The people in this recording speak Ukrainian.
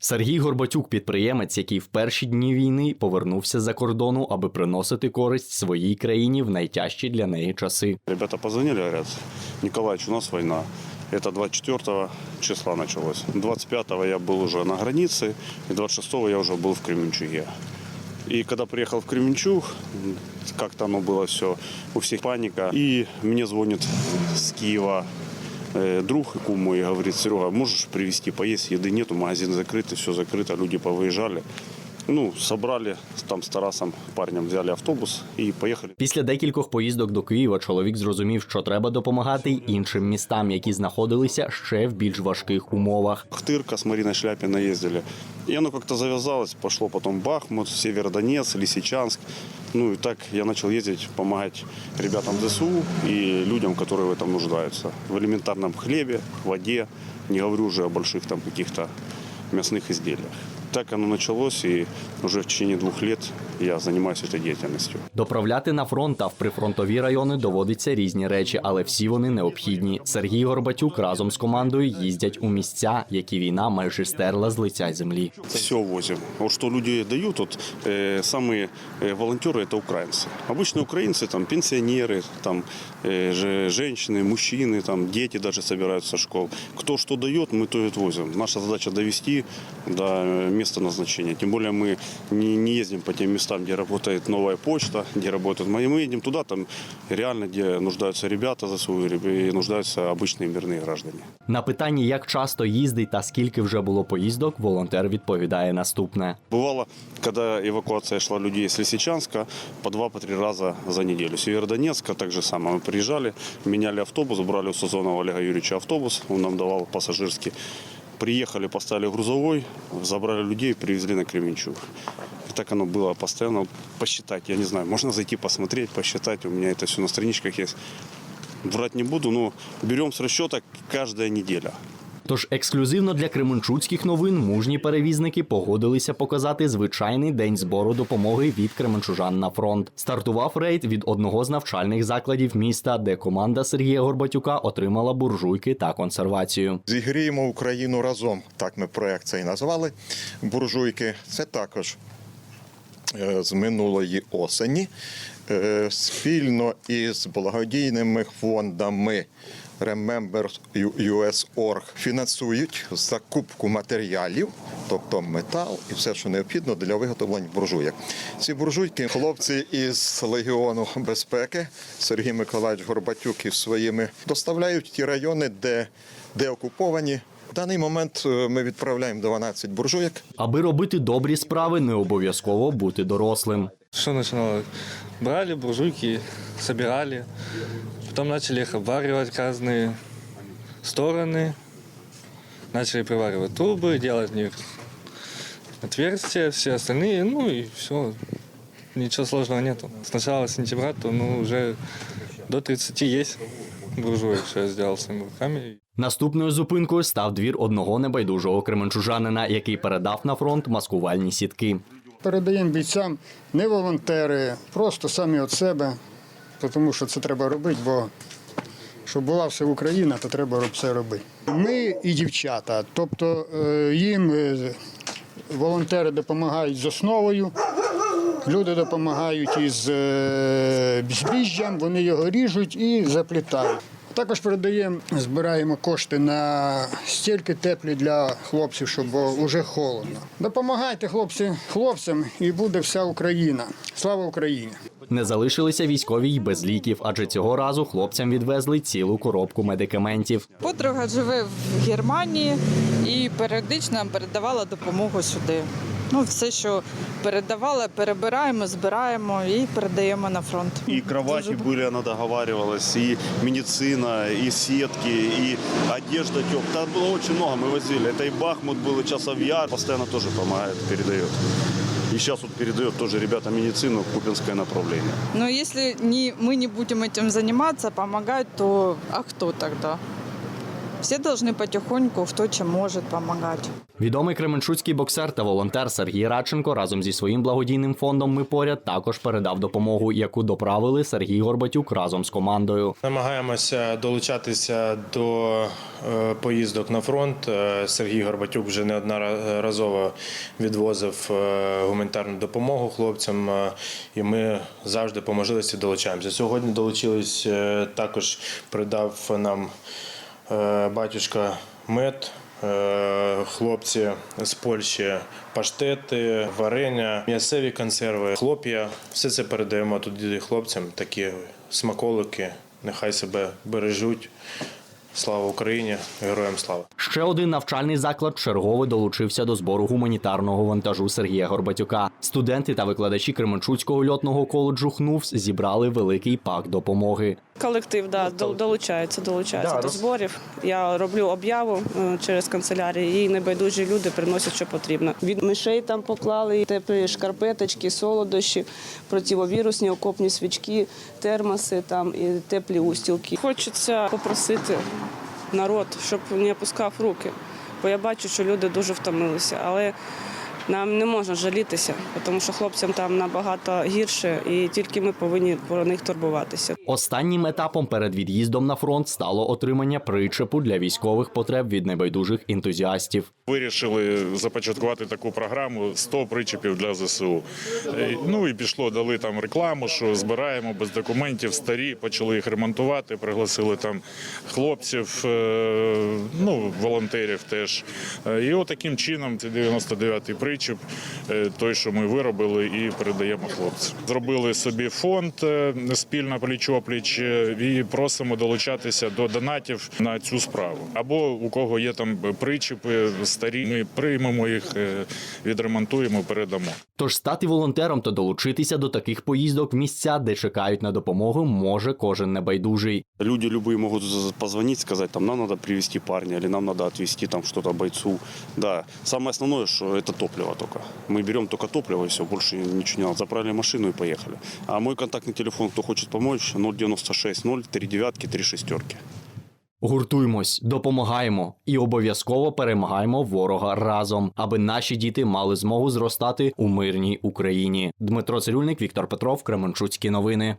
Сергій Горбатюк, підприємець, який в перші дні війни повернувся за кордону, аби приносити користь своїй країні в найтяжчі для неї часи. Ребята позвонили, говорят, Николаевич, у нас война. Это 24 числа началось. 25 я был уже на границе, и 26 я уже был в Кременчуге. И когда приехал в Кременчуг, м, как-то оно было все, у всех паника. И мне звонит с Киева э, друг и кум мой и говорит, Серега, можешь привезти поесть? Еды нету, магазин закрыт, все закрыто, люди повыезжали. Ну, собрали там с Тарасом, парнем взяли автобус и поехали. Після декількох поїздок до Києва чоловік зрозумів, що треба допомагати й іншим містам, які знаходилися ще в більш важких умовах. Хтырка с Мариной Шляпиной ездили. И оно как-то завязалось, пошло потом Бахмут, Северодонецк, Лисичанск. Ну и так я начал ездить, помогать ребятам ДСУ и людям, которые в этом нуждаются. В элементарном хлебе, воде, не говорю уже о больших там каких-то мясных изделиях. Так оно началось, и уже в течение двух лет я занимаюсь этой деятельностью. Доправляти на фронт та в прифронтові райони доводиться різні речі, але всі вони необхідні. Сергій Горбатюк разом з командою їздять у місця, які війна майже стерла з лиця землі. Все возим. Вот что люди дают, вот э, самые э, волонтеры это украинцы. Обычно украинцы там пенсионеры, там э, же, женщины, мужчины, там дети даже собираются со школ. Кто что дает, мы то и отвозим. Наша задача довести до э, места назначения. Тем более мы не, не ездим по тем местам, где работает новая почта, где работают мы. Мы едем туда, там реально, где нуждаются ребята за свою и нуждаются обычные мирные граждане. На питання, як часто їздить та скільки вже було поїздок, волонтер відповідає наступне. Бывало, когда эвакуация шла людей с Лисичанска по два, по три раза за неделю. Северодонецка так же самое. Мы приезжали, меняли автобус, брали у Сазонова Олега Юрьевича автобус, он нам давал пассажирский. Приехали, поставили грузовой, забрали людей, привезли на Кременчуг. И так оно было постоянно. Посчитать, я не знаю, можно зайти посмотреть, посчитать. У меня это все на страничках есть. Врать не буду, но берем с расчета каждая неделя. Тож ексклюзивно для кременчуцьких новин мужні перевізники погодилися показати звичайний день збору допомоги від кременчужан на фронт. Стартував рейд від одного з навчальних закладів міста, де команда Сергія Горбатюка отримала буржуйки та консервацію. Зігріємо Україну разом. Так ми проект цей назвали. Буржуйки. Це також е, з минулої осені. Е, Спільно із благодійними фондами Remember US.org фінансують закупку матеріалів, тобто метал і все, що необхідно для виготовлення буржуйок. Ці буржуйки хлопці із Легіону безпеки Сергій Миколаївич Горбатюк із своїми доставляють ті райони, де, де окуповані. В даний момент е, ми відправляємо 12 буржуйок. Аби робити добрі справи, не обов'язково бути дорослим. Что начиналось? Брали буржуйки, собирали, потом начали их обваривать в разные стороны, начали приваривать трубы, делать в них отверстия, все остальные, ну и все. Ничего сложного нету. С начала сентября, то ну, уже до 30 есть буржуек, что я сделал своими руками. Наступною зупинкою став двір одного небайдужого кременчужанина, який передав на фронт маскувальні сітки. Передаємо бійцям не волонтери, просто самі від себе, тому що це треба робити, бо щоб була вся Україна, то треба все робити. Ми і дівчата, тобто е, їм е, волонтери допомагають з основою, люди допомагають із е, збіжжям, вони його ріжуть і заплітають. Також передаємо, збираємо кошти на стільки теплі для хлопців, щоб було вже холодно. Допомагайте хлопці, хлопцям, і буде вся Україна. Слава Україні! Не залишилися військові й без ліків, адже цього разу хлопцям відвезли цілу коробку медикаментів. Подруга живе в Германії і періодично нам передавала допомогу сюди. Ну, все, що передавала, перебираємо, збираємо і передаємо на фронт. И кровати были, она договаривалась, и медицина, и сетки, и одежда тёп. Там было очень много, мы возили. Это и Бахмут был, и Часов Яр. Постоянно тоже помогает, передает. И сейчас вот передает тоже ребята медицину, Купинское направление. Но если не, мы не будем этим заниматься, помогать, то а кто тогда? Всі повинні потихоньку, хто чим може, допомагати. Відомий кременчуцький боксер та волонтер Сергій Радченко разом зі своїм благодійним фондом Ми поряд також передав допомогу, яку доправили Сергій Горбатюк разом з командою. Намагаємося долучатися до е, поїздок на фронт. Е, Сергій Горбатюк вже неодноразово відвозив е, гуманітарну допомогу хлопцям, і ми завжди по можливості долучаємося. Сьогодні долучились також придав нам батюшка мед. е, Хлопці з Польщі паштети, варення, м'ясові консерви, хлоп'я. Все це передаємо туди хлопцям, такі смаколики. Нехай себе бережуть. Слава Україні! Героям слава! Ще один навчальний заклад чергове долучився до збору гуманітарного вантажу Сергія Горбатюка. Студенти та викладачі Кременчуцького льотного коледжу ХНУВС зібрали великий пак допомоги. Колектив да, дол- долучається, долучається до зборів. Я роблю об'яву е, через канцелярію, і небайдужі люди приносять, що потрібно. Від мишей там поклали теплі шкарпеточки, солодощі, противовірусні окопні свічки, термоси там і теплі устілки. Хочеться попросити народ, щоб не опускав руки, бо я бачу, що люди дуже втомилися, але. Нам не можна жалітися, тому що хлопцям там набагато гірше, і тільки ми повинні про них турбуватися. Останнім етапом перед від'їздом на фронт стало отримання причепу для військових потреб від небайдужих ентузіастів. Вирішили започаткувати таку програму 100 причепів для ЗСУ. Е, Ну і пішло, дали там рекламу, що збираємо без документів старі, почали їх ремонтувати, пригласили там хлопців, е, ну волонтерів теж. Е, І отаким чином це 99-й причеп, той, що ми виробили, і передаємо хлопцям. Зробили собі фонд е, спільно пліч-опліч е, і просимо долучатися до донатів на цю справу. Або у кого є там причепи старі, ми приймемо їх, е, відремонтуємо, передамо. Тож стати волонтером та долучитися до таких поїздок в місця, де чекають на допомогу, може кожен небайдужий. Люди любые могут з- позвонить, сказать, там, нам надо привезти парня, или нам надо отвезти там что-то бойцу. Да, самое основное, что это топливо только. Мы берем только топливо и все, больше ничего не надо. Заправили машину и поехали. А мой контактный телефон, кто хочет помочь, 096 0 3 девятки 3 шестерки. Гуртуймось, допомагаємо і обов'язково перемагаємо ворога разом, аби наші діти мали змогу зростати у мирній Україні. Дмитро Цирюльник, Віктор Петров, Кременчуцькі новини.